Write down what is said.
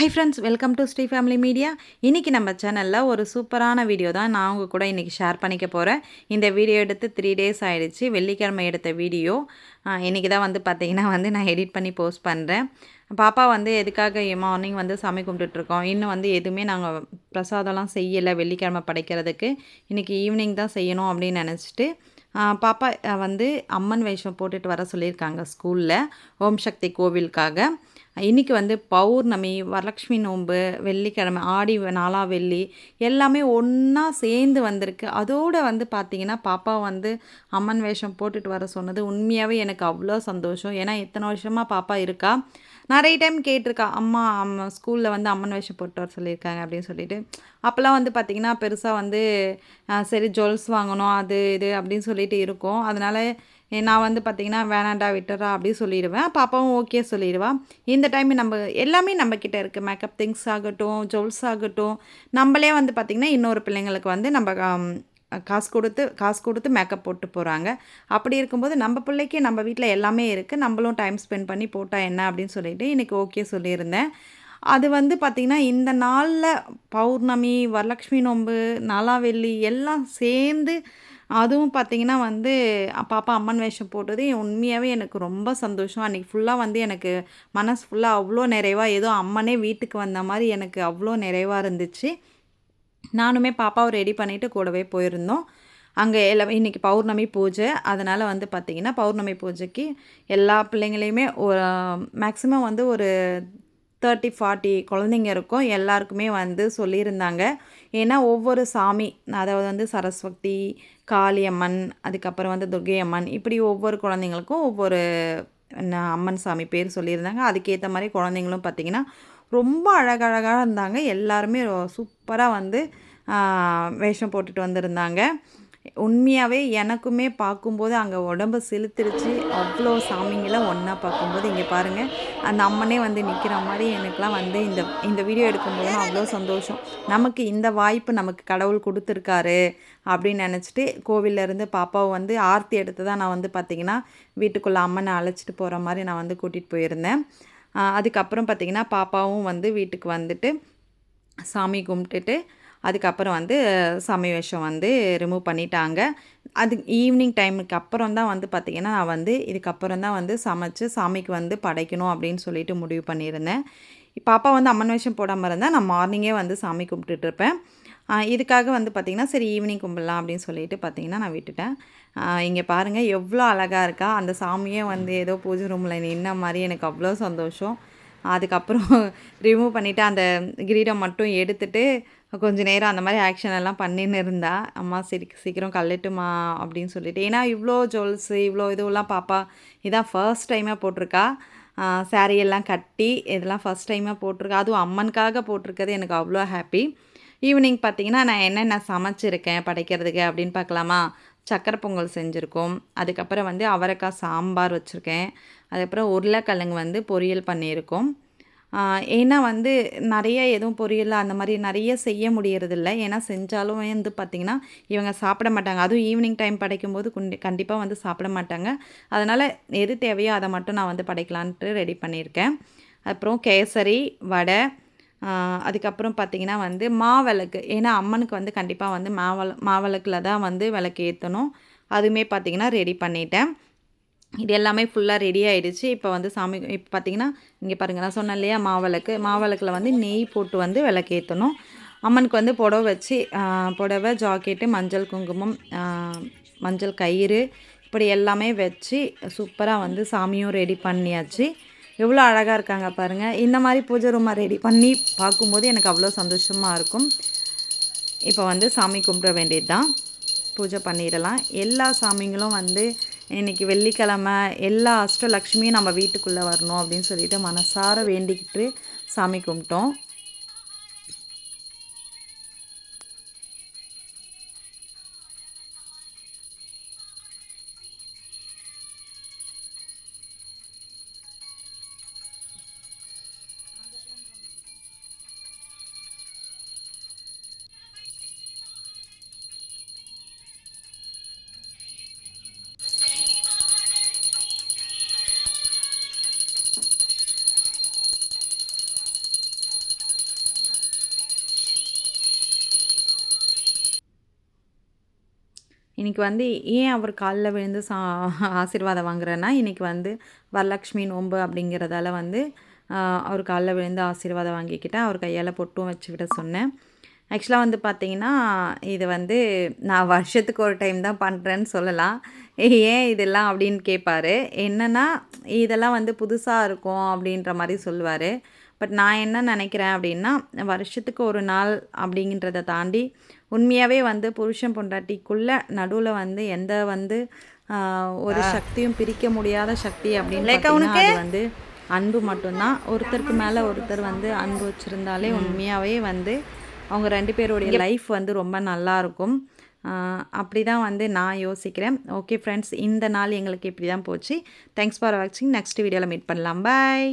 Hi friends welcome to Sri family media இன்றைக்கி நம்ம சேனலில் ஒரு சூப்பரான வீடியோ தான் நான் உங்கள் கூட இன்றைக்கி ஷேர் பண்ணிக்க போகிறேன் இந்த வீடியோ எடுத்து த்ரீ டேஸ் ஆகிடுச்சு வெள்ளிக்கிழமை எடுத்த வீடியோ இன்றைக்கி தான் வந்து பார்த்திங்கன்னா வந்து நான் எடிட் பண்ணி போஸ்ட் பண்ணுறேன் பாப்பா வந்து எதுக்காக மார்னிங் வந்து சாமி கும்பிட்டுட்ருக்கோம் இன்னும் வந்து எதுவுமே நாங்கள் பிரசாதம்லாம் செய்யலை வெள்ளிக்கிழமை படைக்கிறதுக்கு. இன்றைக்கி ஈவினிங் தான் செய்யணும் அப்படின்னு நினச்சிட்டு பாப்பா வந்து அம்மன் வேஷம் போட்டுட்டு வர சொல்லியிருக்காங்க ஸ்கூலில் ஓம் சக்தி கோவிலுக்காக. இன்றைக்கி வந்து பௌர்ணமி வரலக்ஷ்மி நோன்பு வெள்ளிக்கிழமை ஆடி நாளா வெள்ளி எல்லாமே ஒன்றா சேர்ந்து வந்திருக்கு. அதோடு வந்து பார்த்திங்கன்னா பாப்பா வந்து அம்மன் வேஷம் போட்டுட்டு வர சொன்னது உண்மையாகவே எனக்கு அவ்வளோ சந்தோஷம். ஏன்னா இத்தனை வருஷமாக பாப்பா இருக்கா? நிறைய டைம் கேட்டிருக்கா அம்மா அம்மா ஸ்கூலில் வந்து அம்மன் வேஷம் போட்டு வர சொல்லியிருக்காங்க அப்படின்னு சொல்லிட்டு. அப்போல்லாம் வந்து பார்த்திங்கன்னா பெருசாக வந்து சரி ஜுவல்ஸ் வாங்கணும் அது இது அப்படின்னு சொல்லிட்டு இருக்கும். அதனால் நான் வந்து பார்த்திங்கன்னா வேணாண்டா விட்டுறா அப்படி சொல்லிடுவேன். பாப்பாவும் ஓகே சொல்லிடுவான் இந்த டைம் நம்ம எல்லாமே நம்மக்கிட்ட இருக்குது மேக்கப் திங்ஸ் ஆகட்டும் ஜுவல்ஸ் ஆகட்டும். நம்மளே வந்து பார்த்திங்கன்னா இன்னொரு பிள்ளைங்களுக்கு வந்து நம்ம காசு கொடுத்து காசு கொடுத்து மேக்கப் போட்டு போகிறாங்க அப்படி இருக்கும்போது நம்ம பிள்ளைக்கு நம்ம வீட்டில் எல்லாமே இருக்குது நம்மளும் டைம் ஸ்பெண்ட் பண்ணி போட்டால் என்ன அப்படின்னு சொல்லிட்டு இன்றைக்கி ஓகே சொல்லியிருந்தேன். அது வந்து பார்த்திங்கன்னா இந்த நாளில் பௌர்ணமி வரலக்ஷ்மி நோன்பு நாலாவெள்ளி எல்லாம் சேர்ந்து அதுவும் பார்த்திங்கன்னா வந்து பாப்பா அம்மன் வேஷம் போட்டது உண்மையாகவே எனக்கு ரொம்ப சந்தோஷம். அன்றைக்கி ஃபுல்லாக வந்து எனக்கு மனசு ஃபுல்லாக அவ்வளோ நிறைவாக ஏதோ அம்மனே வீட்டுக்கு வந்த மாதிரி எனக்கு அவ்வளோ நிறைவாக இருந்துச்சு. நானுமே பாப்பாவை ரெடி பண்ணிவிட்டு கூடவே போயிருந்தோம். அங்கே எல்லா இன்றைக்கி பௌர்ணமி பூஜை. அதனால் வந்து பார்த்திங்கன்னா பௌர்ணமி பூஜைக்கு எல்லா பிள்ளைங்களையுமே ஒரு மேக்ஸிமம் வந்து ஒரு தேர்ட்டி ஃபார்ட்டி குழந்தைங்க இருக்கும். எல்லாருக்குமே வந்து சொல்லியிருந்தாங்க. ஏன்னா ஒவ்வொரு சாமி அதாவது வந்து சரஸ்வதி காளியம்மன் அதுக்கப்புறம் வந்து துர்கை அம்மன் இப்படி ஒவ்வொரு குழந்தைங்களுக்கும் ஒவ்வொரு அம்மன் சாமி பேர் சொல்லியிருந்தாங்க. அதுக்கேற்ற மாதிரி குழந்தைங்களும் பார்த்திங்கன்னா ரொம்ப அழகழகாக இருந்தாங்க. எல்லாருமே சூப்பராக வந்து வேஷம் போட்டுட்டு வந்திருந்தாங்க. உண்மையாகவே எனக்குமே பார்க்கும்போது அங்கே உடம்பு செலுத்திருச்சு. அவ்வளோ சாமிங்களாம் ஒன்றா பார்க்கும்போது இங்கே பாருங்கள் அந்த அம்மனே வந்து நிற்கிற மாதிரி எனக்குலாம் வந்து இந்த இந்த வீடியோ எடுக்கும்போது அவ்வளோ சந்தோஷம். நமக்கு இந்த வாய்ப்பு நமக்கு கடவுள் கொடுத்துருக்காரு அப்படின்னு நினச்சிட்டு கோவிலேருந்து பாப்பாவை வந்து ஆர்த்தி எடுத்து தான் நான் வந்து பார்த்திங்கன்னா வீட்டுக்குள்ளே அம்மனை அழைச்சிட்டு போகிற மாதிரி நான் வந்து கூட்டிகிட்டு போயிருந்தேன். அதுக்கப்புறம் பார்த்திங்கன்னா பாப்பாவும் வந்து வீட்டுக்கு வந்துட்டு சாமி கும்பிட்டுட்டு அதுக்கப்புறம் வந்து சாமி வேஷம் வந்து ரிமூவ் பண்ணிட்டாங்க. அது ஈவினிங் டைமுக்கு அப்புறம் தான் வந்து பார்த்திங்கன்னா நான் வந்து இதுக்கப்புறம் தான் வந்து சமைச்சு சாமிக்கு வந்து படைக்கணும் அப்படின்னு சொல்லிட்டு முடிவு பண்ணியிருந்தேன். பாப்பா வந்து அம்மன் வேஷம் போடாமல் இருந்தால் நான் மார்னிங்கே வந்து சாமி கும்பிட்டுட்ருப்பேன் இதுக்காக வந்து பார்த்திங்கன்னா சரி ஈவினிங் கும்பிடலாம் அப்படின்னு சொல்லிட்டு பார்த்திங்கன்னா நான் விட்டுட்டேன். இங்கே பாருங்கள் எவ்வளோ அழகாக இருக்கா. அந்த சாமியே வந்து ஏதோ பூஜை ரூமில் நின்ன மாதிரி எனக்கு அவ்வளோ சந்தோஷம். அதுக்கப்புறம் ரிமூவ் பண்ணிவிட்டு அந்த கிரீடம் மட்டும் எடுத்துகிட்டு கொஞ்சம் நேரம் அந்த மாதிரி ஆக்ஷன் எல்லாம் பண்ணின்னு இருந்தா அம்மா சரி சீக்கிரம் கல்லட்டுமா அப்படின்னு சொல்லிட்டு. ஏன்னா இவ்வளோ ஜுவல்ஸு இவ்வளோ இதுவெல்லாம் பாப்பா. இதான் ஃபர்ஸ்ட் டைமாக போட்டிருக்கா. சாரியெல்லாம் எல்லாம் கட்டி இதெல்லாம் ஃபஸ்ட் டைமாக போட்டிருக்கா. அதுவும் அம்மனுக்காக போட்டிருக்கிறது எனக்கு அவ்வளோ ஹாப்பி ஈவினிங் பார்த்தீங்கன்னா நான் என்னென்ன சமைச்சிருக்கேன் படைக்கிறதுக்கு அப்படின்னு பார்க்கலாமா சக்கரை பொங்கல் செஞ்சுருக்கோம். அதுக்கப்புறம் வந்து அவரைக்காய் சாம்பார் வச்சுருக்கேன். அதுக்கப்புறம் உருளைக்கிழங்கு வந்து பொரியல் பண்ணியிருக்கோம். ஏன்னா வந்து நிறைய எதுவும் பொரியல் அந்த மாதிரி நிறைய செய்ய முடியறதில்ல. ஏன்னா செஞ்சாலும் வந்து பார்த்திங்கன்னா இவங்க சாப்பிட மாட்டாங்க. அதுவும் ஈவினிங் டைம் படைக்கும்போது போது கண்டிப்பாக வந்து சாப்பிட மாட்டாங்க. அதனால் எது தேவையோ அதை மட்டும் நான் வந்து படைக்கலான்ட்டு ரெடி பண்ணியிருக்கேன். அப்புறம் கேசரி வடை அதுக்கப்புறம் பார்த்திங்கன்னா வந்து மாவிளக்கு. ஏன்னா அம்மனுக்கு வந்து கண்டிப்பாக வந்து மாவள மாவிளக்கில் தான் வந்து விளக்கு ஏற்றணும் அதுவுமே பார்த்திங்கன்னா ரெடி பண்ணிட்டேன். இது எல்லாமே ஃபுல்லாக ரெடி ஆகிடுச்சு இப்போ வந்து சாமி இப்போ பார்த்தீங்கன்னா இங்கே பாருங்கள் நான் சொன்னேன் இல்லையா மாவிளக்கு. மாவிளக்கில் வந்து நெய் போட்டு வந்து விளக்கு ஏற்றணும் அம்மனுக்கு வந்து புடவை வச்சு புடவை ஜாக்கெட்டு மஞ்சள் குங்குமம் மஞ்சள் கயிறு இப்படி எல்லாமே வச்சு சூப்பராக வந்து சாமியும் ரெடி பண்ணியாச்சு. எவ்வளோ அழகாக இருக்காங்க பாருங்கள் இந்த மாதிரி பூஜை ரூமை ரெடி பண்ணி பார்க்கும்போது எனக்கு அவ்வளோ சந்தோஷமாக இருக்கும். இப்போ வந்து சாமி கும்பிட வேண்டியது தான் பூஜை பண்ணிடலாம். எல்லா சாமிங்களும் வந்து இன்றைக்கி வெள்ளிக்கிழமை எல்லா அஷ்டலக்ஷ்மியும் நம்ம வீட்டுக்குள்ளே வரணும் அப்படின்னு சொல்லிட்டு மனசார வேண்டிக்கிட்டு சாமி கும்பிட்டோம். இன்றைக்கி வந்து ஏன் அவர் காலில் விழுந்து சா ஆசீர்வாதம் வாங்குறேன்னா இன்றைக்கி வந்து வரலக்ஷ்மி நோன்பு அப்படிங்கிறதால வந்து அவர் காலில் விழுந்து ஆசீர்வாதம் வாங்கிக்கிட்டேன் அவர் கையால் பொட்டும் வச்சுக்கிட்ட சொன்னேன். ஆக்சுவலாக வந்து பார்த்தீங்கன்னா இது வந்து நான் வருஷத்துக்கு ஒரு டைம் தான் பண்ணுறேன்னு சொல்லலாம். ஏன் இதெல்லாம் அப்படின்னு கேட்பாரு என்னென்னா இதெல்லாம் வந்து புதுசாக இருக்கும் அப்படின்ற மாதிரி சொல்லுவார். பட் நான் என்ன நினைக்கிறேன் அப்படின்னா வருஷத்துக்கு ஒரு நாள் அப்படிங்கிறத தாண்டி உண்மையாகவே வந்து புருஷன் பொண்டாட்டிக்குள்ளே நடுவில் வந்து எந்த வந்து ஒரு சக்தியும் பிரிக்க முடியாத சக்தி அப்படின்னு வந்து அன்பு மட்டும்தான். ஒருத்தருக்கு மேலே ஒருத்தர் வந்து அன்பு வச்சுருந்தாலே உண்மையாகவே வந்து அவங்க ரெண்டு பேருடைய லைஃப் வந்து ரொம்ப நல்லா இருக்கும். அப்படி தான் வந்து நான் யோசிக்கிறேன். ஓகே ஃப்ரெண்ட்ஸ் இந்த நாள் எங்களுக்கு இப்படி தான் போச்சு தேங்க்ஸ் ஃபார் வாட்சிங் நெக்ஸ்ட் வீடியோவில் மீட் பண்ணலாம். பாய்